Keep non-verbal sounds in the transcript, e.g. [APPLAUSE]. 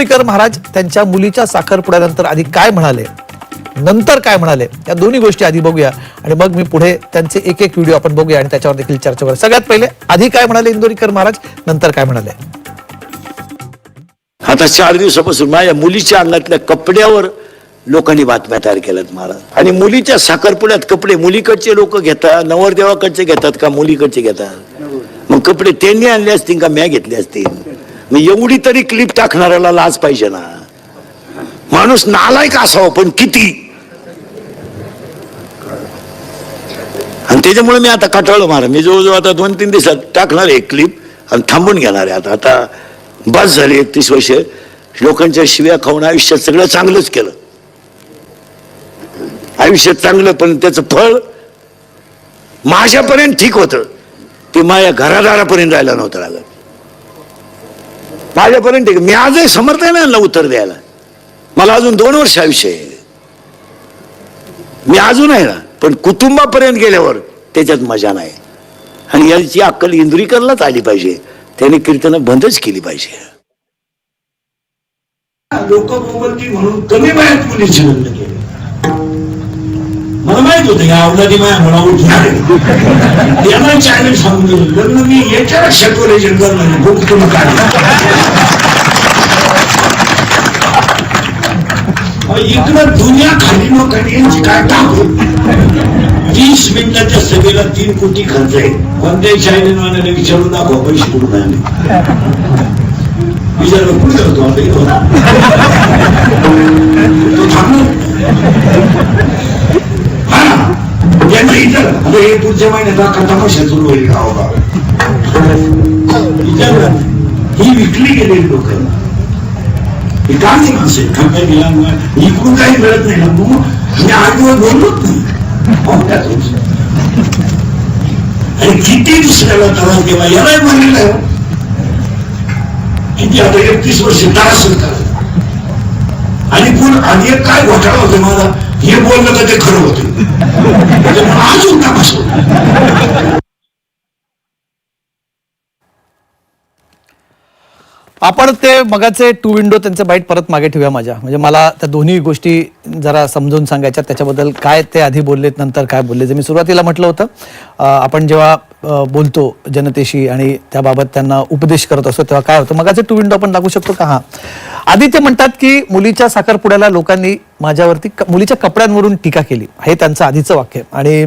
इंदोरीकर महाराज त्यांच्या मुलीच्या साखरपुड्यानंतर आधी काय म्हणाले? नंतर काय म्हणाले? या दोन्ही गोष्टी आधी बघूया. आणि मग मी पुढे त्यांचे एक एक व्हिडिओ आपण बघूया आणि त्याच्यावर देखील चर्चा करूया सगळ्यात पहिले आधी काय म्हणाले इंदोरीकर महाराज? नंतर काय म्हणाले? आता चार दिवसापासून माझ्या मुलीच्या अंगातल्या कपड्यावर लोकांनी बातम्या तयार केल्यात महाराज. आणि मुलीच्या साखरपुड्यात कपडे मुलीकडचे लोक घेतात नवरदेवाकडचे घेतात का मुलीकडचे घेतात? मग कपडे त्यांनी आणले असतील का म्या घेतले असतील? मग एवढी तरी क्लिप टाकणाऱ्याला लाज पाहिजे ना. माणूस नालायक असावा पण किती? आणि त्याच्यामुळे मी आता कटाळलो मार मी जवळजवळ आता दोन तीन दिवसात टाकणार आहे क्लिप आणि थांबून घेणार आहे आता. आता बस झाली एकतीस वर्ष. लोकांच्या शिव्या खाऊन आयुष्यात सगळं चांगलंच केलं. आयुष्यात चांगलं पण त्याचं फळ माझ्यापर्यंत ठीक होतं. ते माझ्या घरादारापर्यंत जायला नव्हतं लागत. माझ्यापर्यंत मी आजही समर्थ आहे ना यांना उत्तर द्यायला. मला अजून दोन वर्ष आयुष्य आहे. मी अजून आहे ना पण कुटुंबापर्यंत गेल्यावर त्याच्यात मजा नाही. आणि याची अक्कल इंद्रिकरलाच आली पाहिजे. त्याने कीर्तनं बंदच केली पाहिजे. लोक म्हणून कमी वयात मुलीची लग्न माहीत होतं या अवलादी माया मला उठणार आहे. त्यांना सांगून दिलं. लग्न मी याच्यावर लक्षात जंगल तुम्ही इकडं दुनिया खाली लोकांनी यांची काय टाकू तीस मिनिटाच्या सभेला तीन कोटी खर्च आहे कोणत्याही चायनीज विचारू विचारून दाखवा पैसे कुठून आले? विचारलं कुठे करतो आता पुढच्या महिन्यात अख्खा तमाशा सुरू होईल गावोगाव हो ही विकली गेलेली लोक. हे का माणसं माणसे गेला इकडून काही मिळत नाही ना मग मी आठ दिवस बोललोच नाही. आणि किती दुसऱ्याला त्रास देवा यालाही म्हणलेलं आहे हो. किती आता एकतीस वर्ष त्रास करतात आणि कोण आणि काय घोटाळा होतो मला हे बोललं का ते खरं होत. अजून [LAUGHS] तपासू आपण ते मगाचे टू विंडो त्यांचे बाईट परत मागे ठेवूया माझ्या. म्हणजे मला त्या दोन्ही गोष्टी जरा समजून सांगायच्या त्याच्याबद्दल काय ते आधी बोललेत नंतर काय बोलले जे मी सुरुवातीला म्हटलं होतं. आपण जेव्हा बोलतो जनतेशी आणि त्याबाबत त्यांना उपदेश करत असतो तेव्हा काय होतं? मगाचे टू विंडो आपण लागू शकतो का? हा. आधी ते म्हणतात की मुलीच्या साखरपुड्याला लोकांनी माझ्यावरती मुलीच्या कपड्यांवरून टीका केली. हे त्यांचं आधीचं वाक्य आणि